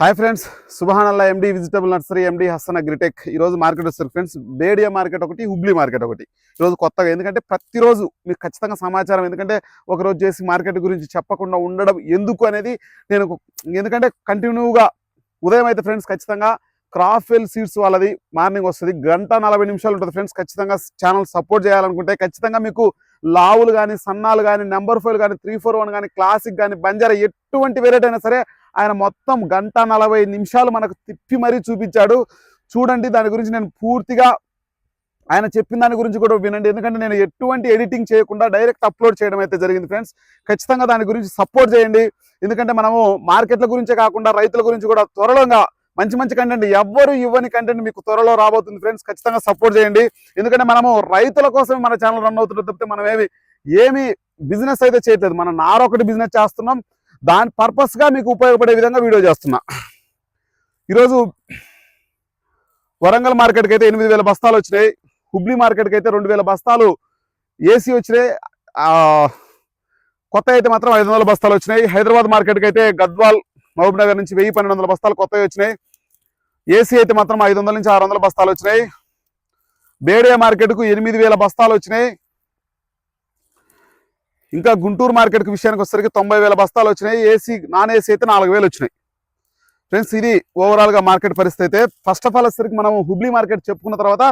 Hi friends సుబహానల్లా M D vegetable nursery M D Hasan agritech ఈ రోజు market వస్తారు friends. Byadgi market ఒకటి Hubli market ఒకటి. ఈరోజు కొత్తగా ఎందుకంటే ప్రతిరోజు మీకు ఖచ్చితంగా సమాచారం ఎందుకంటే ఒకరోజు చేసి మార్కెట్ గురించి చెప్పకుండా ఉండడం ఎందుకు అనేది నేను ఎందుకంటే కంటిన్యూగా ఉదయం అయితే ఫ్రెండ్స్ ఖచ్చితంగా క్రాఫెల్ సీడ్స్ వాళ్ళది మార్నింగ్ వస్తుంది. గంట నలభై నిమిషాలు ఉంటుంది ఫ్రెండ్స్. ఖచ్చితంగా ఛానల్ సపోర్ట్ చేయాలనుకుంటే ఖచ్చితంగా మీకు లావులు కానీ సన్నాలు కానీ నెంబర్ ఫైవ్ కానీ త్రీ ఫోర్ వన్ కానీ క్లాసిక్ కానీ బంజారా ఎటువంటి వెరైటీ అయినా సరే ఆయన మొత్తం గంట నలభై నిమిషాలు మనకు తిప్పి మరీ చూపించాడు. చూడండి దాని గురించి నేను పూర్తిగా ఆయన చెప్పిన దాని గురించి కూడా వినండి. ఎందుకంటే నేను ఎటువంటి ఎడిటింగ్ చేయకుండా డైరెక్ట్ అప్లోడ్ చేయడం అయితే జరిగింది ఫ్రెండ్స్. ఖచ్చితంగా దాని గురించి సపోర్ట్ చేయండి. ఎందుకంటే మనము మార్కెట్ల గురించే కాకుండా రైతుల గురించి కూడా త్వరలోగా మంచి మంచి కంటెంట్ ఎవ్వరు ఇవ్వని కంటెంట్ మీకు త్వరలో రాబోతుంది ఫ్రెండ్స్. ఖచ్చితంగా సపోర్ట్ చేయండి. ఎందుకంటే మనము రైతుల కోసం మన ఛానల్ రన్ అవుతుంటే తప్పితే మనం ఏమి ఏమి బిజినెస్ అయితే చేయట్లేదు. మనం నారొకటి బిజినెస్ చేస్తున్నాం. దాని పర్పస్గా మీకు ఉపయోగపడే విధంగా వీడియో చేస్తున్నా. ఈరోజు వరంగల్ మార్కెట్కి అయితే ఎనిమిది వేల బస్తాలు వచ్చినాయి. హుబ్లీ మార్కెట్కి అయితే రెండు వేల బస్తాలు ఏసీ వచ్చినాయి. కొత్త అయితే మాత్రం ఐదు వందల బస్తాలు వచ్చినాయి. హైదరాబాద్ మార్కెట్కి అయితే గద్వాల్ మహబూబ్ నగర్ నుంచి వెయ్యి పన్నెండు వందల బస్తాలు కొత్తవి వచ్చినాయి. ఏసీ అయితే మాత్రం ఐదు వందల నుంచి ఆరు వందల బస్తాలు వచ్చినాయి. బేడియా మార్కెట్కు ఎనిమిది వేల బస్తాలు వచ్చినాయి. ఇంకా గుంటూరు మార్కెట్కి విషయానికి వచ్చేసరికి తొంభై వేల బస్తాలు వచ్చినాయి. ఏసీ నాన్ ఏసీ అయితే నాలుగు వేలు వచ్చినాయి. ఫ్రెండ్స్ ఇది ఓవరాల్గా మార్కెట్ పరిస్థితి అయితే ఫస్ట్ ఆఫ్ ఆల్ వచ్చేసరికి మనం హుబ్లీ మార్కెట్ చెప్పుకున్న తర్వాత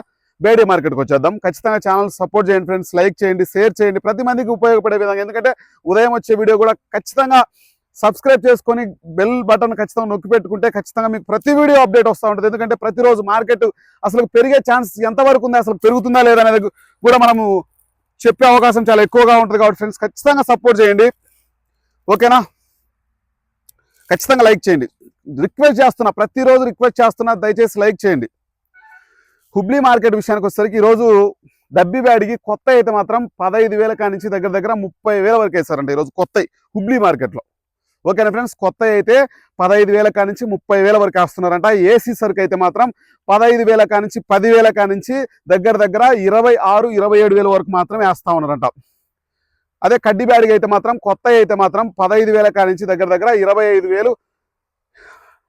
బేడే మార్కెట్కి వచ్చేద్దాం. ఖచ్చితంగా ఛానల్ సపోర్ట్ చేయండి ఫ్రెండ్స్ లైక్ చేయండి షేర్ చేయండి. ప్రతి మందికి ఉపయోగపడే విధంగా ఎందుకంటే ఉదయం వచ్చే వీడియో కూడా ఖచ్చితంగా సబ్స్క్రైబ్ చేసుకొని బెల్ బటన్ ఖచ్చితంగా నొక్కి పెట్టుకుంటే ఖచ్చితంగా మీకు ప్రతి వీడియో అప్డేట్ వస్తూ ఉంటుంది. ఎందుకంటే ప్రతిరోజు మార్కెట్ అసలు పెరిగే ఛాన్స్ ఎంతవరకు ఉంది అసలు పెరుగుతుందా లేదా అనేది కూడా మనము చెప్పే అవకాశం చాలా ఎక్కువగా ఉంటుంది కాబట్టి ఫ్రెండ్స్ ఖచ్చితంగా సపోర్ట్ చేయండి. ఓకేనా? ఖచ్చితంగా లైక్ చేయండి. రిక్వెస్ట్ చేస్తున్నా ప్రతిరోజు రిక్వెస్ట్ చేస్తున్నా దయచేసి లైక్ చేయండి. హుబ్లీ మార్కెట్ విషయానికి వచ్చేసరికి ఈరోజు డబ్బి బ్యాడికి కొత్త అయితే మాత్రం పదహైదు వేల కానించి దగ్గర దగ్గర ముప్పై వేల వరకు వేసారండి ఈరోజు కొత్త హుబ్లీ మార్కెట్లో. ఓకేనా ఫ్రెండ్స్? కొత్త అయితే పదహైదు వేల కానించి ముప్పై వేల వరకు వేస్తున్నారంట. ఏసీ సరుకు అయితే మాత్రం పదహైదు వేల కానించి పదివేల కానించి దగ్గర దగ్గర ఇరవై ఆరు ఇరవై ఏడు వేల వరకు మాత్రమే వేస్తూ ఉన్నారంట. అదే కడ్డీ బ్యాడికి అయితే మాత్రం కొత్త అయితే మాత్రం పదహైదు వేల కానించి దగ్గర దగ్గర ఇరవై ఐదు వేలు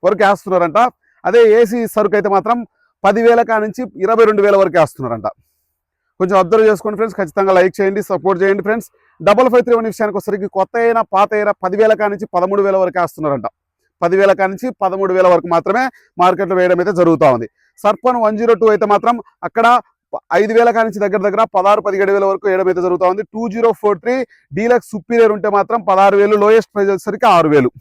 వరకు వేస్తున్నారంట. అదే ఏసీ సరుకు అయితే మాత్రం పదివేల కానించి ఇరవై రెండు వేల వరకు వేస్తున్నారంట. కొంచెం అబ్జర్వ్ చేసుకోండి ఫ్రెండ్స్. ఖచ్చితంగా లైక్ చేయండి సపోర్ట్ చేయండి friends. Double five three one విషయానికి వచ్చరికి కొత్త అయినా పాత అయినా పదివేల కానించి పదమూడు వేల వరకు వేస్తున్నారంట. పదివేల కానించి పదమూడు వేల వరకు మాత్రమే మార్కెట్లో వేయడం అయితే జరుగుతూ ఉంది. సర్పన్ వన్ జీరో టూ అయితే మాత్రం అక్కడ ఐదు వేల కానించి దగ్గర దగ్గర పదహారు పదిహేడు వేల వరకు వేయడం అయితే జరుగుతూ ఉంది. Two zero four three deluxe superior ఉంటే మాత్రం పదహారు వేలు లోయెస్ట్ ప్రైజ్ వచ్చేసరికి ఆరు వేలు.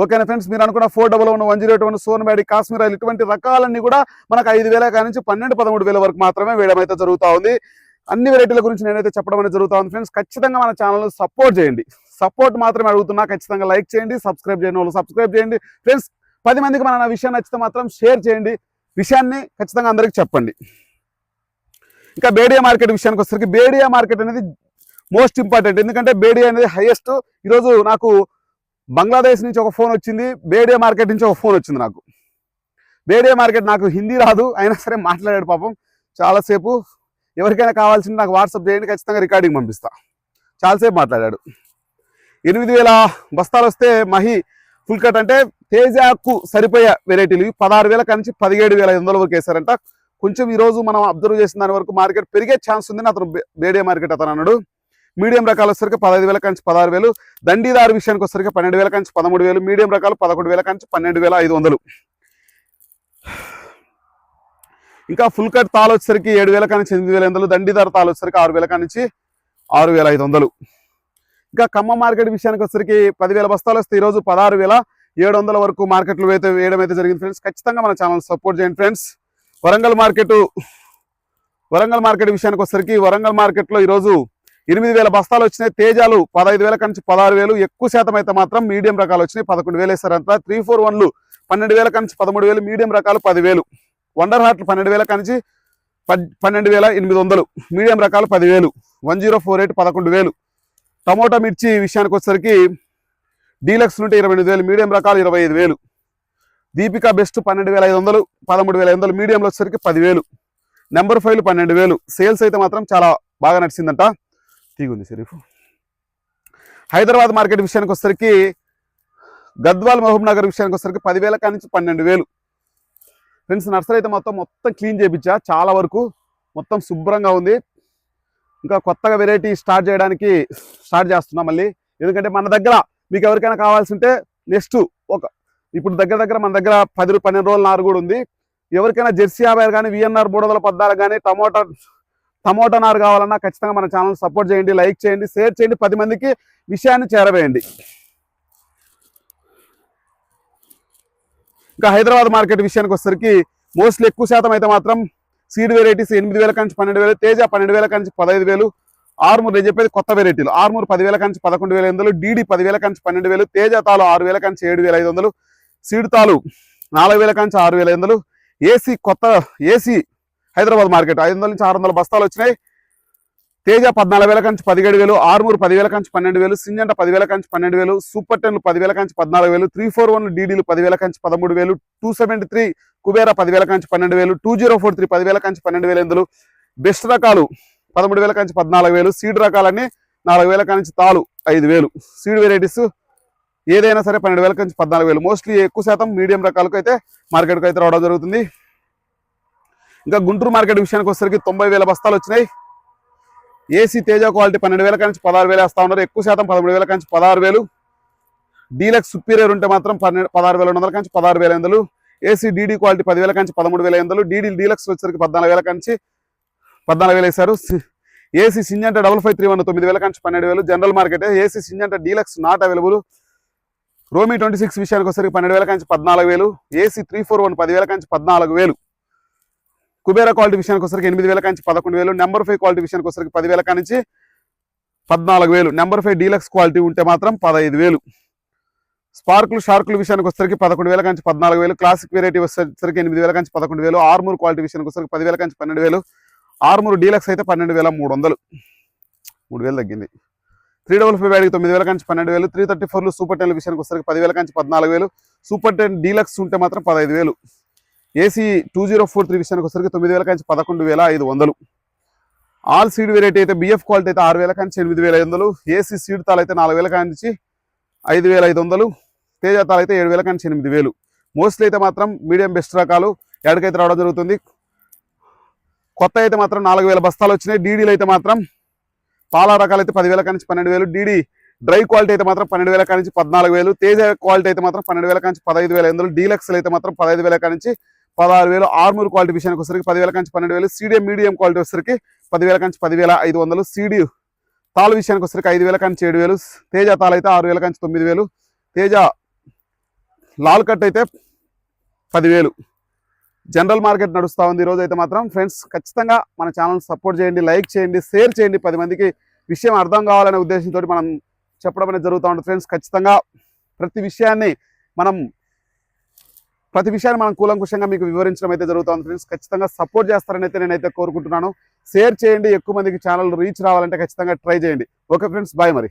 ఓకేనా ఫ్రెండ్స్? మీరు అనుకున్న four double one one zero one సోన్ బ్యాడీ కాశ్మీర్ ఆయిల్ ఇటువంటి రకాలన్నీ కూడా మనకు ఐదు వేల నుంచి పన్నెండు పదమూడు వేల వరకు మాత్రమే వేయడం అయితే జరుగుతూ ఉంది. అన్ని వెరైటీల గురించి నేనైతే చెప్పడం అనేది జరుగుతూ ఉంది ఫ్రెండ్స్. ఖచ్చితంగా మన ఛానల్ సపోర్ట్ చేయండి. సపోర్ట్ మాత్రమే అడుగుతున్నా ఖచ్చితంగా లైక్ చేయండి సబ్స్క్రైబ్ చేయని వాళ్ళు సబ్స్క్రైబ్ చేయండి. ఫ్రెండ్స్ పది మందికి మన విషయం నచ్చితే మాత్రం షేర్ చేయండి. విషయాన్ని ఖచ్చితంగా అందరికి చెప్పండి. ఇంకా బేడియా మార్కెట్ విషయానికి వచ్చేసరికి బేడియా మార్కెట్ అనేది మోస్ట్ ఇంపార్టెంట్ ఎందుకంటే బేడియా అనేది హైయెస్ట్ ఈరోజు నాకు బంగ్లాదేశ్ నుంచి ఒక ఫోన్ వచ్చింది బేడే మార్కెట్ నుంచి ఒక ఫోన్ వచ్చింది నాకు. బేడే మార్కెట్ నాకు హిందీ రాదు అయినా సరే మాట్లాడాడు పాపం. చాలాసేపు ఎవరికైనా కావాల్సింది నాకు వాట్సాప్ చేయండి ఖచ్చితంగా రికార్డింగ్ పంపిస్తా. చాలాసేపు మాట్లాడాడు. ఎనిమిది వేల బస్తాలు వస్తే మహి ఫుల్ కట్ అంటే తేజాకు సరిపోయే వెరైటీలు. పదహారు వేల నుంచి పదిహేడు వేల ఐదు వందల వరకు వేశారంట. కొంచెం ఈరోజు మనం అబ్జర్వ్ చేసిన దాని వరకు మార్కెట్ పెరిగే ఛాన్స్ ఉందని అతను బేడే మార్కెట్ అతను అన్నాడు. మీడియం రకాలు వచ్చేసరికి పదహైదు వేల నుంచి పదహారు వేలు. దండీదారు విషయానికి వచ్చేసరికి పన్నెండు వేల నుంచి పదమూడు వేలు. మీడియం రకాలు పదకొండు వేల నుంచి పన్నెండు వేల ఐదు వందలు. ఇంకా ఫుల్ కట్ తాలు వచ్చేసరికి ఏడు వేల నుంచి ఎనిమిది వేల ఐదు వందలు. దండీదారు తాలు వచ్చేసరికి ఆరు వేల నుంచి ఆరు వేల ఐదు వందలు. ఇంకా ఖమ్మం మార్కెట్ విషయానికి వచ్చేసరికి పదివేల బస్తాలు వస్తే ఈరోజు పదహారు వేల ఏడు వందల వరకు మార్కెట్లో అయితే వేయడం అయితే జరిగింది ఫ్రెండ్స్. ఖచ్చితంగా మన ఛానల్ సపోర్ట్ చేయండి friends. Warangal market Warangal market విషయానికి వచ్చేసరికి వరంగల్ మార్కెట్లో ఈరోజు ఎనిమిది వేల బస్తాలు వచ్చినాయి. తేజాలు పదహైదు వేల నుంచి పదహారు వేలు. ఎక్కువ శాతం అయితే మాత్రం మీడియం రకాలు వచ్చినాయి. పదకొండు వేలు వేస్తారంట త్రీ ఫోర్ వన్లు పన్నెండు వేల నుంచి పదమూడు వేలు. మీడియం రకాలు పదివేలు. వండర్ హార్ట్లు పన్నెండు వేల నుంచి పన్నెండు వేల ఎనిమిది వందలు. మీడియం రకాలు పదివేలు. వన్ జీరో ఫోర్ ఎయిట్ పదకొండు వేలు. టమోటా మిర్చి విషయానికి వచ్చేసరికి డీలక్స్ నుండి ఇరవై ఎనిమిది వేలు. మీడియం రకాలు ఇరవై ఐదు వేలు. దీపికా బెస్ట్ పన్నెండు వేల ఐదు వందలు. పదమూడు వేల ఐదు వందలు. మీడియంలో వచ్చేసరికి పదివేలు. నెంబర్ ఫైవ్లు పన్నెండు వేలు. సేల్స్ అయితే మాత్రం చాలా బాగా నడిచిందంట. తీగుంది షరీఫ్ హైదరాబాద్ మార్కెట్ విషయానికి వచ్చేసరికి గద్వాల్ మహబూబ్ నగర్ విషయానికి వచ్చేసరికి పదివేల కాడి నుంచి పన్నెండు వేలు. ఫ్రెండ్స్ నర్సరీ అయితే మొత్తం మొత్తం క్లీన్ చేయించా చాలా వరకు మొత్తం శుభ్రంగా ఉంది. ఇంకా కొత్తగా వెరైటీ స్టార్ట్ చేయడానికి స్టార్ట్ చేస్తున్నాం మళ్ళీ. ఎందుకంటే మన దగ్గర మీకు ఎవరికైనా కావాల్సి ఉంటే నెక్స్ట్ ఒక ఇప్పుడు దగ్గర దగ్గర మన దగ్గర పది పన్నెండు రోజుల నారు కూడా ఉంది. ఎవరికైనా జెర్సీ యాభై కానీ విఎన్ఆర్ మూడు వందల పద్నాలుగు కానీ టమోటా టమోటా నారు కావాలన్నా ఖచ్చితంగా మన ఛానల్ సపోర్ట్ చేయండి లైక్ చేయండి షేర్ చేయండి పది మందికి విషయాన్ని చేరవేయండి. ఇంకా హైదరాబాద్ మార్కెట్ విషయానికి వచ్చేసరికి మోస్ట్లీ ఎక్కువ శాతం అయితే మాత్రం సీడ్ వెరైటీస్ ఎనిమిది వేల కంచి పన్నెండు వేలు తేజ పన్నెండు వేల కంచి పదహైదు వేలు ఆర్మూర్ నేను చెప్పేది కొత్త వెరైటీలు ఆర్మూర్ పదివేల కంచి పదకొండు వేల ఐదు వందలు డీడీ పదివేల కంచి పన్నెండు వేలు తేజ తాలు ఆరు వేల కంచి ఏడు వేల ఐదు వందలు సీడ్ తాలు నాలుగు వేల కంచి ఆరు వేల ఐదు వందలు ఏసీ కొత్త ఏసీ హైదరాబాద్ మార్కెట్ ఐదు వందల నుంచి ఆరు వందల బస్తాలు వచ్చినాయి. తేజ పద్నాలుగు వేల కంచి పదిహేడు వేలు ఆర్మూర్ పదివేల కంచి పన్నెండు వేలు సింజంట పదివేల కంచి పన్నెండు వేలు సూపర్ టెన్లు పదివేల కంచి పద్నాలుగు వేలు త్రీ ఫోర్ వన్ డీడీలు పదివేల కంచి పదమూడు వేలు టూ సెవెంటీ త్రీ కుబేరా పదివేల కంచి పన్నెండు వేలు టూ జీరో ఫోర్ త్రీ పదివేల కంచి పన్నెండు వేల ఎనిమిది బెస్ట్ రకాలు పదమూడు వేల కంచి పద్నాలుగు వేలు సీడ్ రకాలన్నీ నాలుగు వేల కంచి తాలు ఐదు వేలు. సీడ్ వెరైటీస్ ఏదైనా సరే పన్నెండు వేల కంచి పద్నాలుగు వేలు. మోస్ట్లీ ఎక్కువ శాతం మీడియం రకాలకు అయితే మార్కెట్కి అయితే రావడం జరుగుతుంది. ఇంకా గుంటూరు మార్కెట్ విషయానికి వచ్చేసరికి తొంభై వేల బస్తాలు వచ్చినాయి. ఏసీ తేజ క్వాలిటీ పన్నెండు వేల నుంచి పదహారు వేలు వేస్తా ఉన్నారు. ఎక్కువ శాతం పదమూడు వేల నుంచి పదహారు వేలు. డీలక్స్ సుపీరియర్ ఉంటే మాత్రం పన్నెండు పదహారు వేల రెండు వందల నుంచి పదహారు వేల ఎనిమిది ఏసీ డీడీ క్వాలిటీ పదివేల నుంచి పదమూడు వేల ఎనిమిది డీడీ డీలక్స్ వచ్చేసరికి పద్నాలుగు వేల నుంచి పద్నాలుగు వేలు వేశారు. AC Syngenta double five three one తొమ్మిది వేల నుంచి పన్నెండు వేలు. General market. AC Syngenta deluxe not available. రోమీ twenty six విషయానికి వచ్చేసరికి పన్నెండు వేల నుంచి పద్నాలుగు వేలు. ఏసీ త్రీ ఫోర్ వన్ పదివేల నుంచి పద్నాలుగు వేలు. కుబేరా క్వాలిటీ విషయానికి వచ్చరికి ఎనిమిది వేల కంచి పదకొండు వేలు నెంబర్ ఫైవ్ క్వాలిటీ విషయానికి వచ్చరికి పదివేల కానించి పద్నాలుగు వేలు నెంబర్ ఫైవ్ డీలక్స్ క్వాలిటీ ఉంటే మాత్రం పదహైదు వేలు. స్పార్కులు షార్కుల విషయానికి వచ్చరికి పదకొండు వేల నుంచి పద్నాలుగు వేలు క్లాసిక్ వెరైటీ వచ్చేసరికి ఎనిమిది వేల కంచి పదకొండు వేలు ఆర్మూర్ క్వాలిటీ విషయానికి వచ్చరికి పదివేల కంచి పన్నెండు వేలు ఆర్మూర్ డీలక్స్ అయితే పన్నెండు వేల మూడు వందలు. మూడు వేలు తగ్గింది. త్రీ డబుల్ ఫైవ్ బ్యాడ్కి తొమ్మిది వేల నుంచి పన్నెండు వేలు త్రీ థర్టీ ఫోర్లు సూపర్ టెన్ విషయానికి వచ్చరికి పదివేల నుంచి పద్నాలుగు వేలు సూపర్ టెన్ డీలక్స్ ఉంటే మాత్రం పదహైదు వేలు. AC two zero four three విషయానికి వచ్చరికి తొమ్మిది వేల కంచి పదకొండు వేల ఐదు వందలు. ఆల్ సీడ్ వెరైటీ అయితే బిఎఫ్ క్వాలిటీ అయితే ఆరు వేల కంచి ఎనిమిది వేల ఐదు వందలు. ఏసీ సీడ్ తాలు అయితే నాలుగు వేల కంచి ఐదు వేల ఐదు వందలు. తేజ తాలు అయితే ఏడు వేల కానీ ఎనిమిది వేలు. మోస్ట్లీ అయితే మాత్రం మీడియం బెస్ట్ రకాలు ఎక్కడికైతే రావడం జరుగుతుంది. కొత్త అయితే మాత్రం నాలుగు వేల బస్తాలు వచ్చినాయి. డీడీలు అయితే మాత్రం పాల రకాలు అయితే పదివేల నుంచి పన్నెండు వేలు. డీడీ డ్రై క్వాలిటీ అయితే మాత్రం పన్నెండు వేల నుంచి పద్నాలుగు వేలు. తేజ క్వాలిటీ అయితే మాత్రం పన్నెండు వేల నుంచి పదహైదు వేల ఎనిమిది డీలక్స్ అయితే మాత్రం పదహైదు వేల నుంచి పదహారు వేలు ఆర్మూర్ క్వాలిటీ విషయానికి వచ్చరికి పదివేల కంచి పన్నెండు వేలు. సీడీ మీడియం క్వాలిటీ వచ్చరికి పదివేల కంచి పదివేల ఐదు వందలు. సీడీ తాళ విషయానికి వచ్చరికి ఐదు వేల కంచి ఏడు వేలు. తేజ తాళ అయితే ఆరు వేల కంచి తొమ్మిది వేలు. తేజ లాల్ కట్ అయితే పదివేలు. జనరల్ మార్కెట్ నడుస్తూ ఉంది. ఈరోజు అయితే మాత్రం ఫ్రెండ్స్ ఖచ్చితంగా మన ఛానల్ సపోర్ట్ చేయండి లైక్ చేయండి షేర్ చేయండి. పది మందికి విషయం అర్థం కావాలనే ఉద్దేశంతో మనం చెప్పడం అనేది జరుగుతూ ఉంటుంది ఫ్రెండ్స్ ఖచ్చితంగా ప్రతి విషయాన్ని మనం ప్రతి విషయాన్ని మనం కూలంకుషంగా మీకు వివరించడం అయితే జరుగుతుంది ఫ్రెండ్స్ ఖచ్చితంగా సపోర్ట్ చేస్తారని అయితే నేనైతే కోరుకుంటున్నాను. షేర్ చేయండి ఎక్కువ మందికి ఛానల్ రీచ్ రావాలంటే ఖచ్చితంగా ట్రై చేయండి. ఓకే ఫ్రెండ్స్ బాయ్ మరి.